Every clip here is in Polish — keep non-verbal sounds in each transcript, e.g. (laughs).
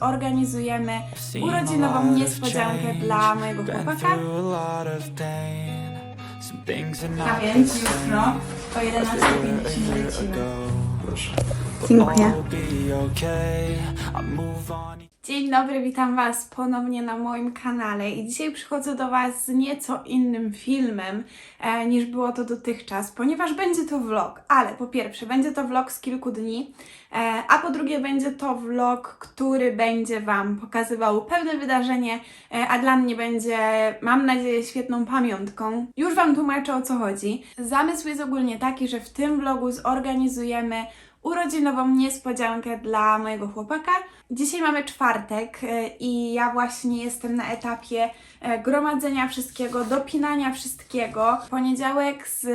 Organizujemy urodzinową niespodziankę dla mojego chłopaka. A więc jutro o 11.50 lecimy. Dziękuję. Dzień dobry, witam Was ponownie na moim kanale i dzisiaj przychodzę do Was z nieco innym filmem e, niż było to dotychczas, ponieważ będzie to vlog, ale po pierwsze będzie to vlog z kilku dni, e, a po drugie będzie to vlog, który będzie Wam pokazywał pewne wydarzenie, e, a dla mnie będzie, mam nadzieję, świetną pamiątką. Już Wam tłumaczę o co chodzi. Zamysł jest ogólnie taki, że w tym vlogu zorganizujemy urodzinową niespodziankę dla mojego chłopaka. Dzisiaj mamy czwartek e, i ja właśnie jestem na etapie e, gromadzenia wszystkiego, dopinania wszystkiego. Poniedziałek z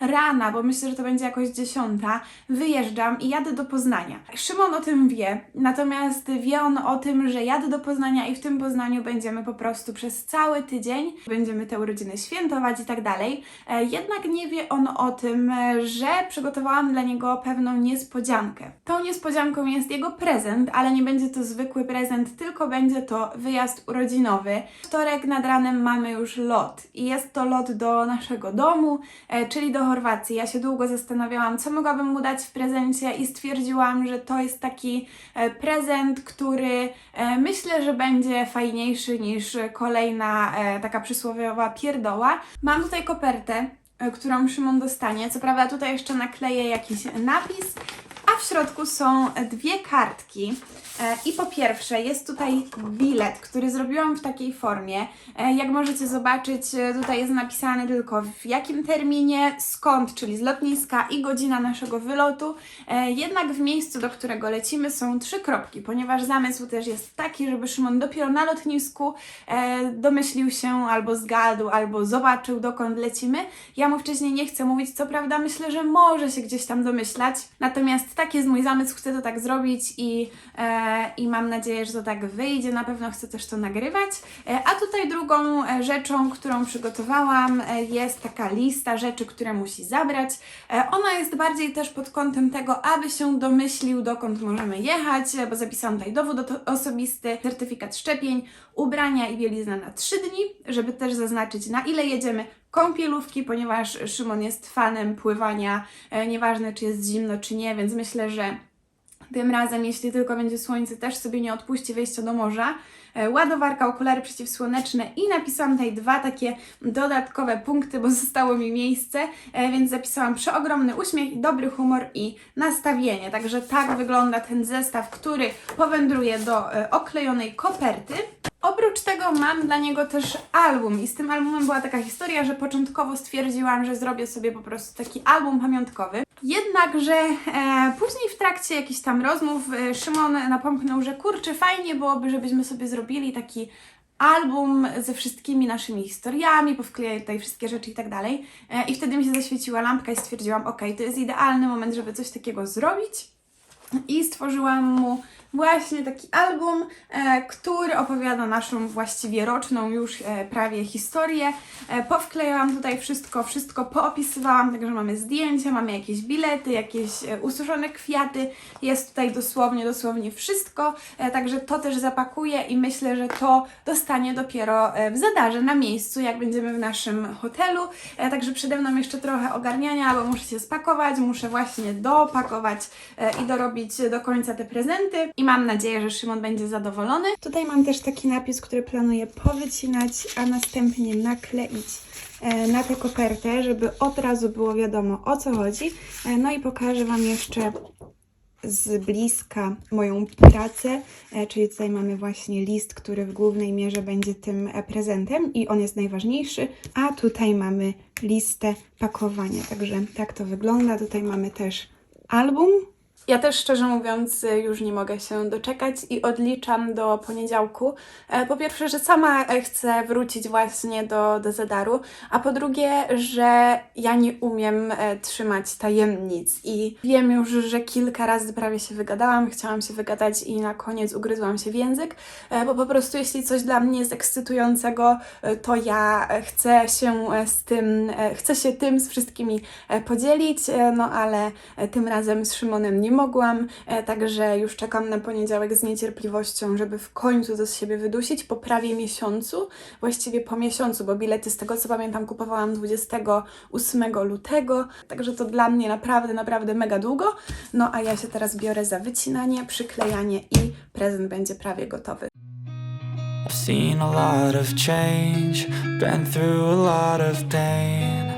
rana, bo myślę, że to będzie jakoś dziesiąta, wyjeżdżam i jadę do Poznania. Szymon o tym wie, natomiast wie on o tym, że jadę do Poznania i w tym Poznaniu będziemy po prostu przez cały tydzień, będziemy te urodziny świętować i tak dalej. E, Jednak nie wie on o tym, e, że przygotowałam dla niego pewną niespodziankę. Tą niespodzianką jest jego prezent, ale nie będzie to zwykły prezent, tylko będzie to wyjazd urodzinowy. Wtorek nad ranem mamy już lot i jest to lot do naszego domu, e, czyli do Chorwacji. Ja się długo zastanawiałam, co mogłabym mu dać w prezencie i stwierdziłam, że to jest taki e, prezent, który e, myślę, że będzie fajniejszy niż kolejna e, taka przysłowiowa pierdoła. Mam tutaj kopertę, którą Szymon dostanie. Co prawda tutaj jeszcze nakleję jakiś napis, a w środku są dwie kartki. E, I po pierwsze jest tutaj bilet, który zrobiłam w takiej formie. E, Jak możecie zobaczyć, e, tutaj jest napisane tylko w jakim terminie, skąd, czyli z lotniska i godzina naszego wylotu. Jednak w miejscu, do którego lecimy są trzy kropki, ponieważ zamysł też jest taki, żeby Szymon dopiero na lotnisku domyślił się albo zgadł, albo zobaczył dokąd lecimy. Ja mu wcześniej nie chcę mówić, co prawda myślę, że może się gdzieś tam domyślać. Natomiast taki jest mój zamysł, chcę to tak zrobić i, e, i mam nadzieję, że to tak wyjdzie. Na pewno chcę też to nagrywać. E, a tutaj drugą e, rzeczą, którą przygotowałam, e, jest taka lista rzeczy, które musi zabrać. E, ona jest bardziej też pod kątem tego, aby się domyślił, dokąd możemy jechać, bo zapisałam tutaj dowód osobisty, certyfikat szczepień, ubrania i bielizna na 3 dni, żeby też zaznaczyć na ile jedziemy, kąpielówki, ponieważ Szymon jest fanem pływania, e, nieważne czy jest zimno czy nie, więc myślę, że tym razem, jeśli tylko będzie słońce, też sobie nie odpuści wejścia do morza. E, Ładowarka, okulary przeciwsłoneczne i napisałam tutaj dwa takie dodatkowe punkty, bo (laughs) zostało mi miejsce, e, więc zapisałam przeogromny uśmiech, dobry humor i nastawienie. Także tak wygląda ten zestaw, który powędruje do e, oklejonej koperty. Oprócz tego mam dla niego też album i z tym albumem była taka historia, że początkowo stwierdziłam, że zrobię sobie po prostu taki album pamiątkowy. Jednakże e, później w trakcie jakichś tam rozmów e, Szymon napomknął, że kurczę, fajnie byłoby, żebyśmy sobie zrobili taki album ze wszystkimi naszymi historiami, powklejali tutaj wszystkie rzeczy i tak dalej. E, I wtedy mi się zaświeciła lampka i stwierdziłam, ok, to jest idealny moment, żeby coś takiego zrobić i stworzyłam mu właśnie taki album, e, który opowiada naszą właściwie roczną już e, prawie historię. E, powklejałam tutaj wszystko, wszystko poopisywałam, także mamy zdjęcia, mamy jakieś bilety, jakieś ususzone kwiaty. Jest tutaj dosłownie, dosłownie wszystko, także to też zapakuję i myślę, że to dostanie dopiero w zadarze na miejscu, jak będziemy w naszym hotelu. Także przede mną jeszcze trochę ogarniania, bo muszę się spakować, muszę właśnie dopakować i dorobić do końca te prezenty i mam nadzieję, że Szymon będzie zadowolony. Tutaj mam też taki napis, który planuję powycinać, a następnie nakleić e, na tę kopertę, żeby od razu było wiadomo o co chodzi. E, No i pokażę Wam jeszcze z bliska moją pracę, e, czyli tutaj mamy właśnie list, który w głównej mierze będzie tym prezentem i on jest najważniejszy, a tutaj mamy listę pakowania, także tak to wygląda. Tutaj mamy też album. Ja też szczerze mówiąc już nie mogę się doczekać i odliczam do poniedziałku. E, Po pierwsze, że sama chcę wrócić właśnie do, do Zedaru, a po drugie, że ja nie umiem e, trzymać tajemnic i wiem już, że kilka razy prawie się wygadałam, chciałam się wygadać i na koniec ugryzłam się w język, e, bo po prostu jeśli coś dla mnie jest ekscytującego, to ja chcę się z tym, chcę się tym z wszystkimi podzielić, no ale tym razem z Szymonem nie mogłam, e, także już czekam na poniedziałek z niecierpliwością, żeby w końcu to z siebie wydusić po prawie miesiącu, właściwie po miesiącu, bo bilety z tego co pamiętam kupowałam 28 lutego, także to dla mnie naprawdę, naprawdę mega długo. No a ja się teraz biorę za wycinanie, przyklejanie i prezent będzie prawie gotowy. I've seen a lot of change, been through a lot of pain.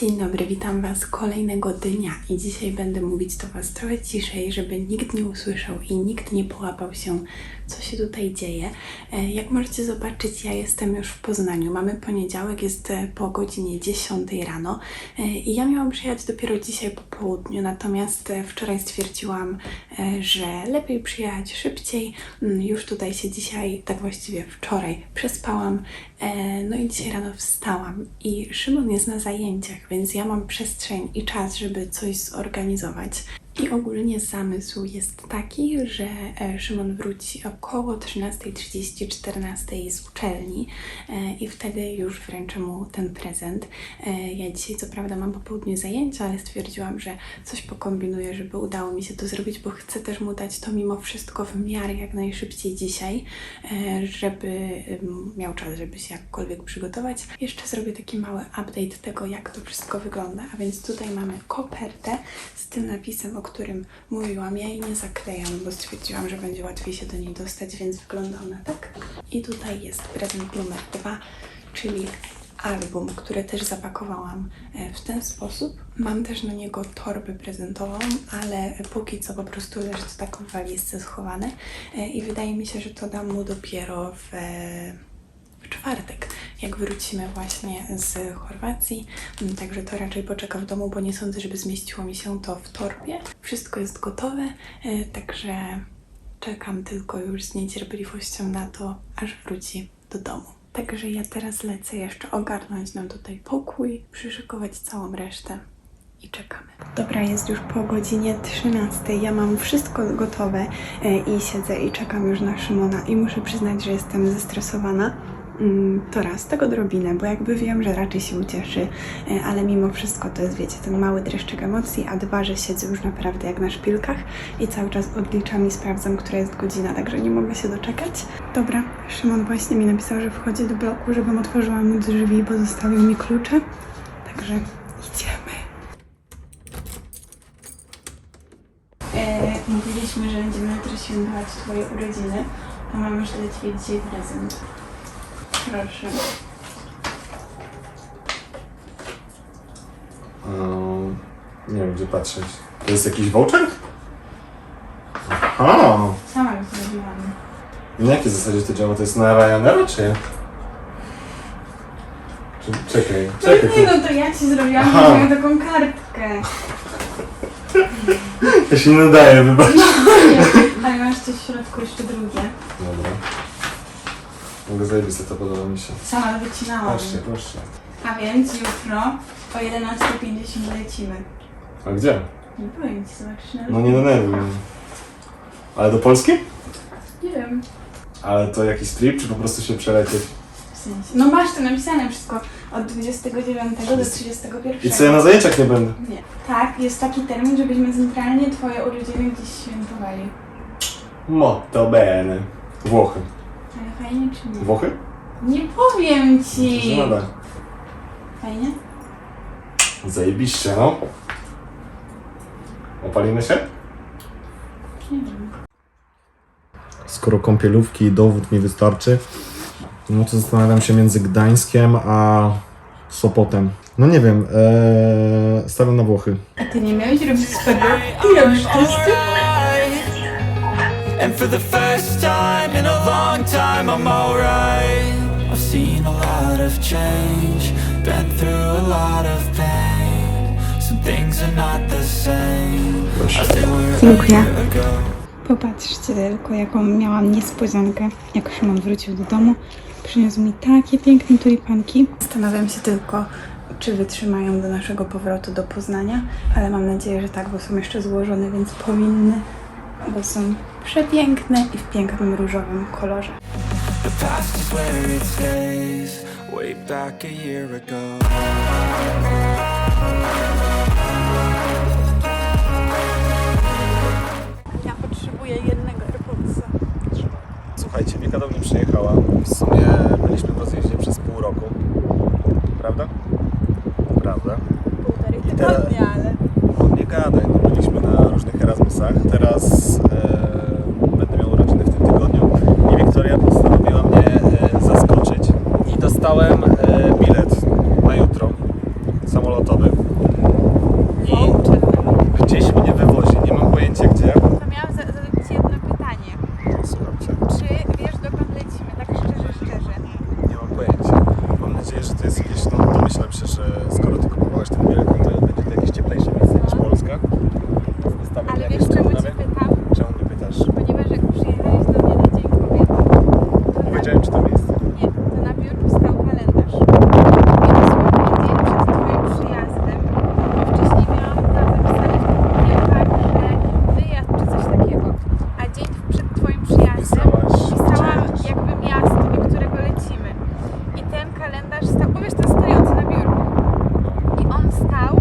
Dzień dobry, witam Was kolejnego dnia i dzisiaj będę mówić do Was trochę ciszej, żeby nikt nie usłyszał i nikt nie połapał się, co się tutaj dzieje. E, Jak możecie zobaczyć, ja jestem już w Poznaniu. Mamy poniedziałek, jest e, po godzinie 10 rano e, i ja miałam przyjechać dopiero dzisiaj po południu, natomiast wczoraj stwierdziłam, że lepiej przyjechać szybciej. Mm, Już tutaj się dzisiaj, tak właściwie wczoraj, przespałam, no i dzisiaj rano wstałam i Szymon jest na zajęciach, więc ja mam przestrzeń i czas, żeby coś zorganizować. I ogólnie zamysł jest taki, że e, Szymon wróci około 13.30-14.00 z uczelni e, i wtedy już wręczę mu ten prezent. E, Ja dzisiaj co prawda mam po południu zajęcia, ale stwierdziłam, że coś pokombinuję, żeby udało mi się to zrobić, bo chcę też mu dać to mimo wszystko w miarę jak najszybciej dzisiaj, żeby miał czas, żeby się jakkolwiek przygotować. Jeszcze zrobię taki mały update tego, jak to wszystko wygląda. A więc tutaj mamy kopertę z tym napisem, o którym mówiłam. Ja jej nie zaklejam, bo stwierdziłam, że będzie łatwiej się do niej dostać, więc wygląda ona tak. I tutaj jest prezent numer dwa, czyli album, który też zapakowałam e, w ten sposób. Mam też na niego torbę prezentową, ale póki co po prostu leży to tak w walizce schowane E, i wydaje mi się, że to dam mu dopiero w, w czwartek, jak wrócimy właśnie z Chorwacji. Mm, Także to raczej poczeka w domu, bo nie sądzę, żeby zmieściło mi się to w torbie. Wszystko jest gotowe, e, także czekam tylko już z niecierpliwością na to, aż wróci do domu. Także ja teraz lecę jeszcze ogarnąć nam tutaj pokój, przyszykować całą resztę i czekamy. Dobra, jest już po godzinie 13. Ja mam wszystko gotowe e, i siedzę i czekam już na Szymona i muszę przyznać, że jestem zestresowana. Mm, To raz, tego drobinę, bo jakby wiem, że raczej się ucieszy, e, ale mimo wszystko to jest, wiecie, ten mały dreszczyk emocji, a dwa, że siedzę już naprawdę jak na szpilkach i cały czas odliczam i sprawdzam, która jest godzina, także nie mogę się doczekać. Dobra, Szymon właśnie mi napisał, że wchodzi do bloku, żebym otworzyła mu drzwi, bo zostawił mi klucze, także idziemy. E, mówiliśmy, że będziemy jutro świętować Twoje urodziny, a mam już dla Ciebie dzisiaj prezent. Proszę. Ehm, nie wiem, gdzie patrzeć. To jest jakiś voucher? Aha! Sama już zrobiłam. Na jakiej zasadzie to działa? To jest na Ryanair, czy nie? Czy, czekaj, czekaj. No nie no, to ja Ci zrobiłam Aha. moją taką kartkę. Ja się nie nadaję, wybacz. Ale masz coś w środku jeszcze drugie. Dobra. Mogę zajebiste, to podoba mi się. Sama wycinałam. Patrzcie, patrzcie. A więc jutro o 11.50 lecimy. A gdzie? Nie powiem Ci, zobaczysz na No nie denerwuj mnie. Ale do Polski? Nie wiem. Ale to jakiś trip, czy po prostu się przelecieć? W sensie. No masz to napisane wszystko od 29 do 31. I co, ja na zajęciach nie będę? Nie. Tak, jest taki termin, żebyśmy centralnie Twoje urodziny gdzieś świętowali. Molto bene. Włochy. Ale fajnie czy nie? Włochy? Nie powiem Ci! Że nada. Fajnie? Zajebiście, no. Opalimy się? Nie wiem. Skoro kąpielówki i dowód mi wystarczy, no to zastanawiam się między Gdańskiem a Sopotem. No nie wiem, ee, stawiam na Włochy. A Ty nie miałeś robić spaghetti? Robisz tosty? And for the first time in a long time, I'm alright. I've seen a lot of change, been through a lot of pain. Some things are not the same as they were a Dziękuję. year ago. Popatrzcie tylko, jaką miałam niespodziankę, jak Szymon wrócił do domu. Przyniósł mi takie piękne tulipanki. Zastanawiam się tylko, czy wytrzymają do naszego powrotu do Poznania, ale mam nadzieję, że tak, bo są jeszcze złożone, więc powinny, bo są przepiękne i w pięknym różowym kolorze. Ja potrzebuję jednego AirPodsa. Słuchajcie, Wika do mnie przyjechała. W sumie byliśmy w rozjeździe przez pół roku. Prawda? Prawda. Półtorej tygodnia, ale... No nie gadaj, no byliśmy na różnych Erasmusach. Teraz e, będę miał urodziny w tym tygodniu i Wiktoria postanowiła mnie e, zaskoczyć. I dostałem e, bilet na jutro samolotowy. I gdzieś mnie wywozi, nie mam pojęcia gdzie. To miałam za- zadać Ci jedno pytanie. Słucham cię. Czy wiesz, dokąd lecimy? Tak szczerze, szczerze. Nie mam pojęcia. Mam nadzieję, że to jest jakieś, no domyślam się, że skoro ty kupowałeś ten bilet, no to będzie to jakieś cieplejsze miejsce niż Polska. Zostawiam Ale jakieś wiesz, czemu Cię Skandynawii. pytam? Czemu mnie pytasz? Ponieważ jak przyjechałeś do mnie na Dzień Kobiety, to na, Powiedziałem ci to miejsce. nie, to na biurku stał kalendarz. I dosłownie dzień przed Twoim przyjazdem, bo wcześniej miałam tam zapisane w tym papierkach, że wyjazd czy coś takiego. A dzień przed Twoim przyjazdem Pisałaś, pisałam gdzie jedziesz. jakby miasto, do którego lecimy. I ten kalendarz stał, bo wiesz, to jest stojący na biurku. I on stał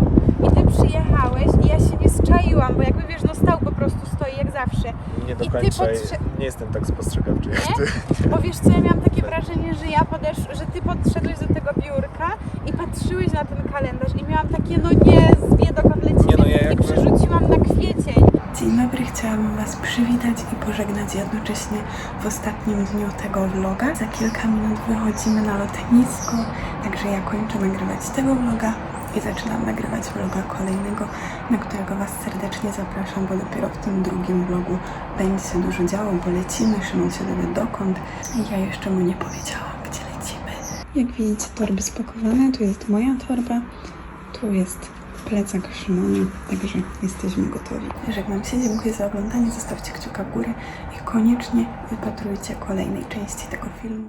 i ty przyjechałeś i ja się nie zczaiłam, bo jakby wiesz, no stał po prostu, stoi jak zawsze. Nie I ty dokończaj, podsze- nie jestem tak spostrzegawczy jak Nie? Ty. Bo wiesz co, ja miałam takie wrażenie, że ja podesz, że ty podszedłeś do tego biurka i patrzyłeś na ten kalendarz i miałam takie, no nie, zwie dokąd lecimy Nie, no ja i jakby- przerzuciłam na kwiecień. Dzień dobry, chciałabym Was przywitać i pożegnać jednocześnie w ostatnim dniu tego vloga. Za kilka minut wychodzimy na lotnisko, także ja kończę nagrywać tego vloga i zaczynam nagrywać vloga kolejnego, na którego Was serdecznie zapraszam, bo dopiero w tym drugim vlogu będzie się dużo działo, bo lecimy, Szymon się dowie dokąd i ja jeszcze mu nie powiedziałam, gdzie lecimy. Jak widzicie, torby spakowane, tu jest moja torba, tu jest plecak Szymona, także jesteśmy gotowi. Żegnam się, dziękuję za oglądanie, zostawcie kciuka w górę i koniecznie wypatrujcie kolejnej części tego filmu.